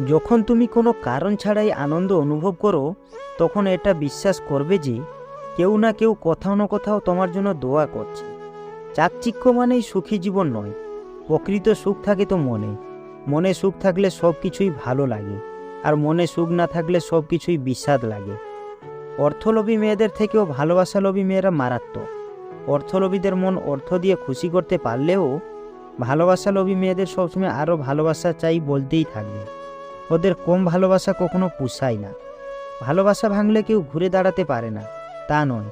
যখন তুমি কোনো কারণ ছাড়াই আনন্দ অনুভব করো, তখন এটা বিশ্বাস করবে যে কেউ না কেউ কোথাও না কোথাও তোমার জন্য দোয়া করছে। চাকচিক্য মানেই সুখী জীবন নয়, প্রকৃত সুখ থাকে তো মনে। মনে সুখ থাকলে সব কিছুই ভালো লাগে, আর মনে সুখ না থাকলে সব কিছুই বিষাদ লাগে। অর্থলোভী মেয়েদের থেকেও ভালোবাসালোভী মেয়েরা মারাত্মক। অর্থলোভীদের মন অর্থ দিয়ে খুশি করতে পারলেও ভালোবাসালোভী মেয়েদের সবসময় আরও ভালোবাসা চাই বলতেই থাকবে। ওদের কম ভালোবাসা কখনো পুষায় না। ভালোবাসা ভাঙলে কেউ ঘুরে দাঁড়াতে পারে না, তা নয়।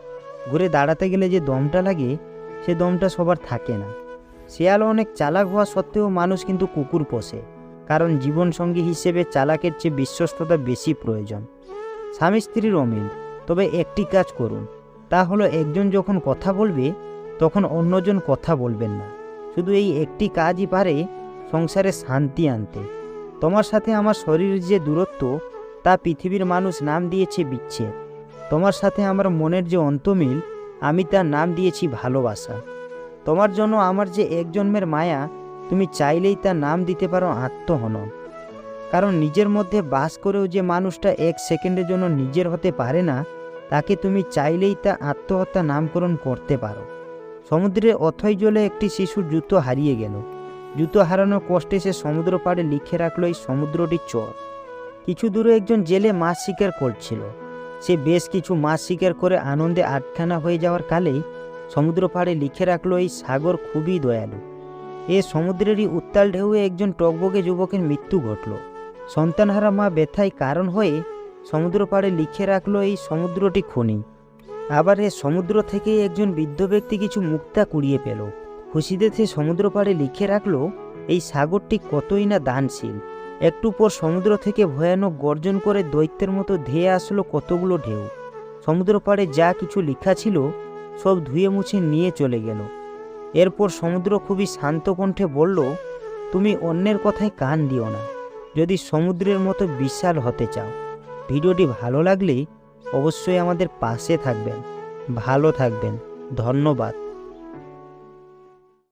ঘুরে দাঁড়াতে গেলে যে দমটা লাগে, সে দমটা সবার থাকে না। শেয়াল অনেক চালাক হওয়া সত্ত্বেও মানুষ কিন্তু কুকুর পোষে, কারণ জীবনসঙ্গী হিসেবে চালাকের চেয়ে বিশ্বস্ততা বেশি প্রয়োজন। স্বামী স্ত্রীর অমিল, তবে একটি কাজ করুন, তা হলো একজন যখন কথা বলবে, তখন অন্যজন কথা বলবেন না। শুধু এই একটি কাজই পারে সংসারে শান্তি আনতে। তোমার সাথে আমার শরীরের যে দূরত্ব, তা পৃথিবীর মানুষ নাম দিয়েছে বিচ্ছেদ। তোমার সাথে আমার মনের যে অন্তমিল, আমি তার নাম দিয়েছি ভালোবাসা। তোমার জন্য আমার যে এক জন্মের মায়া, তুমি চাইলেই তার নাম দিতে পারো আত্মহনন। কারণ নিজের মধ্যে বাস করেও যে মানুষটা এক সেকেন্ডের জন্য নিজের হতে পারে না, তাকে তুমি চাইলেই তা আত্মহত্যা নামকরণ করতে পারো। সমুদ্রের অথই জলে একটি শিশুর জুতো হারিয়ে গেল। জুতো হারানোর কষ্টে সে সমুদ্র পাড়ে লিখে রাখল এই সমুদ্রটির চর। কিছু দূরে একজন জেলে মাছ শিকার করছিল। সে বেশ কিছু মাছ শিকার করে আনন্দে আটখানা হয়ে যাওয়ার কালেই সমুদ্র পাড়ে লিখে রাখল এই সাগর খুবই দয়ালু। এ সমুদ্রেরই উত্তাল ঢেউয়ে একজন টকবগে যুবকের মৃত্যু ঘটল। সন্তানহারা মা ব্যথায় কারণ হয়ে সমুদ্র পাড়ে লিখে রাখল এই সমুদ্রটি খনি। আবার এ সমুদ্র থেকে একজন বৃদ্ধ ব্যক্তি কিছু মুক্তা কুড়িয়ে পেল। খুশিতে সে সমুদ্র পাড়ে লিখে রাখল, এই সাগরটি কতই না দানশীল। একটু পর সমুদ্র থেকে ভয়ানক গর্জন করে দৈত্যের মতো ধেয়ে আসলো কতগুলো ঢেউ। সমুদ্র পাড়ে যা কিছু লেখা ছিল, সব ধুয়ে মুছে নিয়ে চলে গেল। এরপর সমুদ্র খুবই শান্ত কণ্ঠে বলল, তুমি অন্যের কথায় কান দিও না। যদি সমুদ্রের মতো বিশাল হতে চাও, ভিডিওটি ভালো লাগলে অবশ্যই আমাদের পাশে থাকবেন। ভালো থাকবেন। ধন্যবাদ।